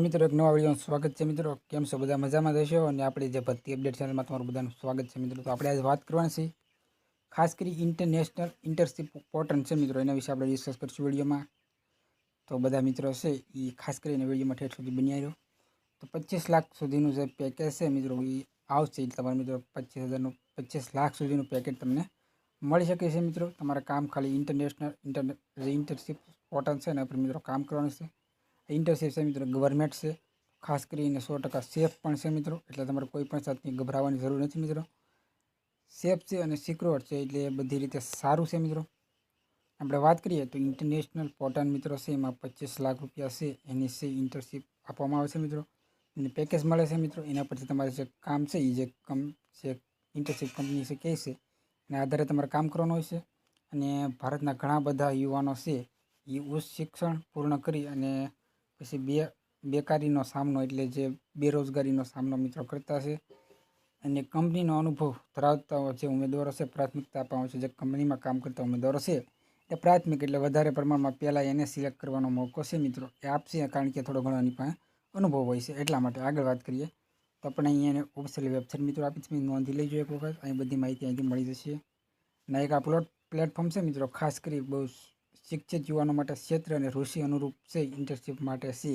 મિત્રો, એક નવા વિડીયોનું સ્વાગત છે મિત્રો. કેમ છો? બધા મજામાં જશો અને આપણી જે ભરતી અપડેટ ચેનલમાં તમારું બધાનું સ્વાગત છે મિત્રો. તો આપણે આજે વાત કરવાની છે, ખાસ કરી ઇન્ટરનેશનલ ઇન્ટરશિપ પોર્ટલ છે મિત્રો. એના વિશે આપણે ડિસ્કસ કરીશું વિડીયોમાં. તો બધા મિત્રો છે, એ ખાસ કરીને વિડીયોમાં ઠેઠ સુધી બની આવ્યો તો પચીસ લાખ સુધીનું જે પેકેજ છે મિત્રો, એ આવશે. તમારા મિત્રો પચીસ હજારનું, પચીસ લાખ સુધીનું પેકેજ તમને મળી શકે છે મિત્રો. તમારે કામ ખાલી ઇન્ટરનેશનલ ઇન્ટર જે ઇન્ટરશિપ પોર્ટલ છે, એના પર મિત્રો કામ કરવાનું છે. ઇન્ટરશિપ છે મિત્રો ગવર્મેન્ટ છે. ખાસ કરીને સો ટકા સેફ પણ છે મિત્રો, એટલે તમારે કોઈ પણ જાતની ગભરાવાની જરૂર નથી મિત્રો. સેફ છે અને સિક્યોર છે, એટલે બધી રીતે સારું છે મિત્રો. આપણે વાત કરીએ તો ઇન્ટરનેશનલ પોર્ટલ મિત્રો છે, એમાં પચીસ લાખ રૂપિયા છે, એની છે ઇન્ટરશીપ આપવામાં આવે છે મિત્રો. અને પેકેજ મળે છે મિત્રો, એના પરથી તમારે જે કામ છે એ જે કમ, જે ઇન્ટરશિપ કંપની છે કહે છે, એના આધારે તમારે કામ કરવાનું હોય છે. અને ભારતના ઘણા બધા યુવાનો છે એ ઉચ્ચ શિક્ષણ પૂર્ણ કરી અને પછી બે, બેકારીનો સામનો એટલે જે બેરોજગારીનો સામનો મિત્રો કરતા છે. અને કંપનીનો અનુભવ ધરાવતા જે ઉમેદવારો છે, પ્રાથમિકતા આપવામાં છે, જે કંપનીમાં કામ કરતા ઉમેદવારો છે, એ પ્રાથમિક એટલે વધારે પ્રમાણમાં પહેલાં એને સિલેક્ટ કરવાનો મોકો છે મિત્રો. એ આપશે કારણ કે થોડો ઘણો એની પાસે અનુભવ હોય છે. એટલા માટે આગળ વાત કરીએ તો આપણે અહીંયા ઓફિશિયલ વેબસાઇટ મિત્રો આપી છે. નોંધી લેજો એક વખત. અહીં બધી માહિતી અહીંથી મળી જશે. અને એક અપલોડ પ્લેટફોર્મ છે મિત્રો, ખાસ કરી બહુ શિક્ષિત યુવાનો માટે ક્ષેત્ર અને ઋષિ અનુરૂપ છે. ઇન્ટર્નશીપ માટે છે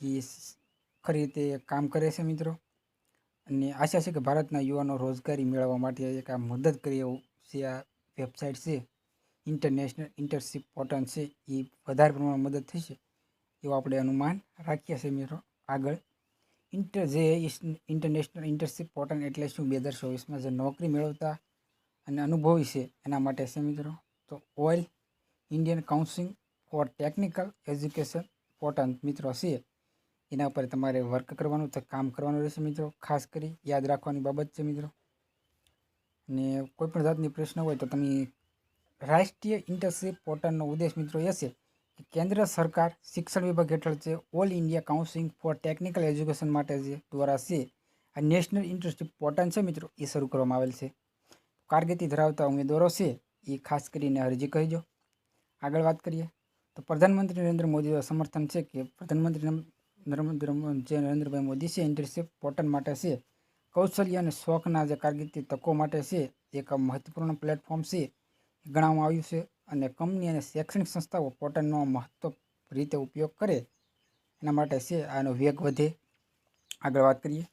એ ખરી રીતે કામ કરે છે મિત્રો. અને આશા છે કે ભારતના યુવાનો રોજગારી મેળવવા માટે એક આ મદદ કરી એવું છે. આ વેબસાઇટ છે. ઇન્ટરનેશનલ ઇન્ટર્નશીપ પોર્ટલ છે. એ વધારે પ્રમાણમાં મદદ થશે એવું આપણે અનુમાન રાખીએ છીએ મિત્રો. આગળ. ઇન્ટર જે ઇન્ટરનેશનલ ઇન્ટર્નશીપ પોર્ટલ એટલે શું? બે હજાર ચોવીસમાં જે નોકરી મેળવતા અને અનુભવી છે એના માટે છે મિત્રો. તો all Indian council for technical education portal મિત્રો છે. એના ઉપર તમારે વર્ક કરવાનું છે કામ કરવાનું રહેશે મિત્રો. ખાસ કરી યાદ રાખવાની બાબત છે મિત્રો. અને કોઈપણ જાતની પ્રશ્ન હોય તો તમે રાષ્ટ્રીય ઇન્ટર્નશીપ પોર્ટલનો ઉદ્દેશ મિત્રો એ છે કે કેન્દ્ર સરકાર શિક્ષણ વિભાગ હેઠળ છે all India council for technical education માટે જે દ્વારા છે, આ નેશનલ ઇન્ટર્નશીપ પોર્ટલ છે મિત્રો, એ શરૂ કરવામાં આવેલ છે. કારકિર્દી ધરાવતા ઉમેદવારો છે, એ ખાસ કરીને અરજી કહીજો આગળ વાત કરીએ, તો પ્રધાનમંત્રી નરેન્દ્ર મોદી સમર્થન છે કે પ્રધાનમંત્રી નરેન્દ્ર જે નરેન્દ્રભાઈ મોદી છે, ઇન્ટર્નશીપ પોર્ટલ માટે છે, કૌશલ્ય અને શોખના જે કારકિર્દી તકો માટે છે, એક મહત્વપૂર્ણ પ્લેટફોર્મ છે, ગણાવવામાં આવ્યું છે અને કંપની અને શૈક્ષણિક સંસ્થાઓ પોર્ટલનો મહત્વ રીતે ઉપયોગ કરે, એના માટે છે, આનો વેગ વધે. આગળ વાત કરીએ,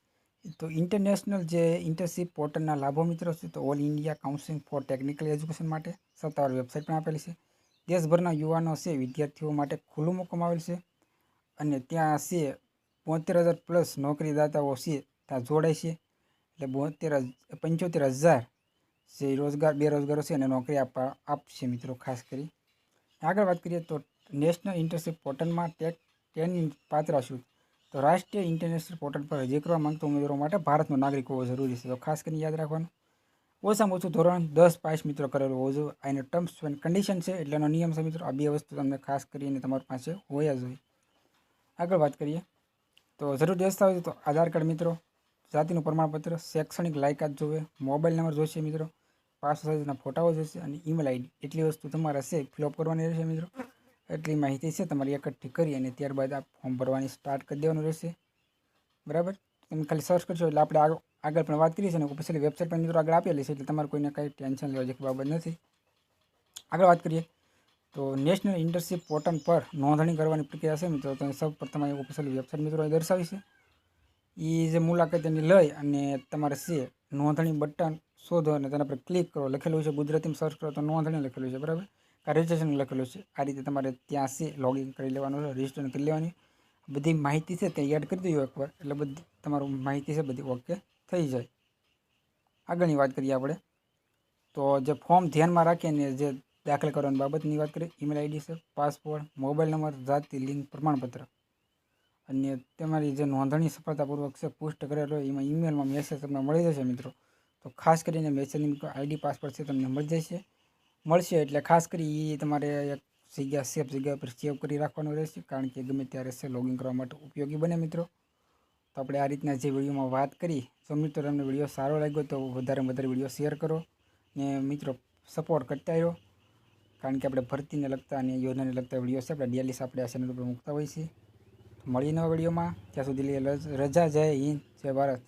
તો ઇન્ટરનેશનલ જે ઇન્ટર્નશીપ પોર્ટલના લાભો મિત્રો છે, તો all India council for technical education માટે સત્તાવાર વેબસાઇટ પણ આપેલી છે. દેશભરના યુવાનો છે, વિદ્યાર્થીઓ માટે ખુલ્લું મૂકવામાં આવેલ છે. અને ત્યાં છે, બોતેર હજાર પ્લસ નોકરીદાતાઓ છે, ત્યાં જોડાય છે. એટલે બોતેર પંચોતેર હજાર જે રોજગાર, બેરોજગારો છે એને નોકરી આપવા, આપશે મિત્રો ખાસ કરી. આગળ વાત કરીએ તો નેશનલ ઇન્ટર્નશીપ પોર્ટલમાં ટેક, ટેન પાત્ર શું તો રાષ્ટ્રીય ઇન્ટરનેશનલ પોર્ટલ પર રજી કરવા માંગતા ઉમેદવારો માટે ભારતનો નાગરિક હોવો જરૂરી છે. તો ખાસ કરીને યાદ રાખવાનું. ઓછામાં ઓછું ધોરણ દસ પાસ મિત્રો કરેલું હોવું જોઈએ. એનો ટર્મ્સ એન્ડ કન્ડિશન છે એટલેનો નિયમ છે મિત્રો. આ બે વસ્તુ તમને ખાસ કરીને તમારી પાસે હોય જ હોય આગળ વાત કરીએ. તો જરૂર દસ્તાવેજ તો આધાર કાર્ડ મિત્રો, જાતિનું પ્રમાણપત્ર, શૈક્ષણિક લાયકાત જોવે, મોબાઈલ નંબર જોઈશે મિત્રો પાસપોર્ટ સાઇઝના ફોટાઓ જોઈશે અને ઈમેલ આઈડી એટલી વસ્તુ તમારે હશે ફિલઅપ કરવાની રહેશે મિત્રો. એટલી માહિતી છે તમારી એકઠી કરી અને ત્યારબાદ આ ફોર્મ ભરવાની સ્ટાર્ટ કરી દેવાનું રહેશે. બરાબર? તમે ખાલી સર્ચ કરશો એટલે આપણે આગળ આગળ પણ વાત કરી છે અને પછી વેબસાઇટ પણ મિત્રો આગળ આપેલી છે, એટલે તમારે કોઈને કંઈ ટેન્શન લેવા જેવી બાબત નથી. આગળ વાત કરીએ. તો નેશનલ ઇન્ટર્નશીપ પોર્ટલ પર નોંધણી કરવાની પ્રક્રિયા છે મિત્રો. તમે સૌ પ્રથમ ઓફિશિયલ વેબસાઇટ મિત્રો દર્શાવી છે. એ જે મુલાકાત એની લઈ અને તમારે છે નોંધણી બટન શોધો અને તેના પર ક્લિક કરો, લખેલું છે ગુજરાતીમાં સર્ચ કરો તો નોંધણી લખેલું છે, બરાબર? આ રજિસ્ટ્રેશન લખેલું છે. આ રીતે તમારે ત્યાં છે લોગિન કરી લેવાનું છે રજિસ્ટ્રેશન કરી લેવાની. બધી માહિતી છે તે એડ કરી દઈએ એકવાર. એટલે બધી, તમારું માહિતી છે બધી ઓકે થઈ જાય. આગળની વાત કરીએ આપણે. તો જે ફોર્મ ધ્યાનમાં રાખીને જે દાખલ કરવાની બાબતની વાત કરીએ ઈમેલ આઈડી છે પાસપોર્ટ મોબાઈલ નંબર જાતિ લિંક પ્રમાણપત્ર. અને તમારી જે નોંધણી સફળતાપૂર્વક છે પુષ્ટ કરેલો એમાં ઈમેલમાં મેસેજ તમને મળી જશે મિત્રો. તો ખાસ કરીને મેસેજની આઈડી પાસપોર્ટ છે, તમને મળી જશે. મળશે એટલે ખાસ કરી એ તમારે એક જગ્યા સેફ જગ્યા પર સેવ કરી રાખવાનું રહેશે, કારણ કે ગમે ત્યારે છે લોગિન કરવા માટે ઉપયોગી બને મિત્રો. તો આપણે આ રીતના જે વિડીયોમાં વાત કરી જો મિત્રો તમને વીડિયો સારો લાગ્યો તો વધારે વધારે વીડિયો શેર કરો ને મિત્રો સપોર્ટ કરતા રહ્યો. કારણ કે આપણે ભરતીને લગતા અને યોજનાને લગતા વીડિયો છે, આપણે ડેલીસ આપણે આ ચેનલ ઉપર મૂકતા હોઈએ છીએ. મળીએ નવા વિડીયોમાં. ત્યાં સુધી રજા જય હિન્દ, જય ભારત.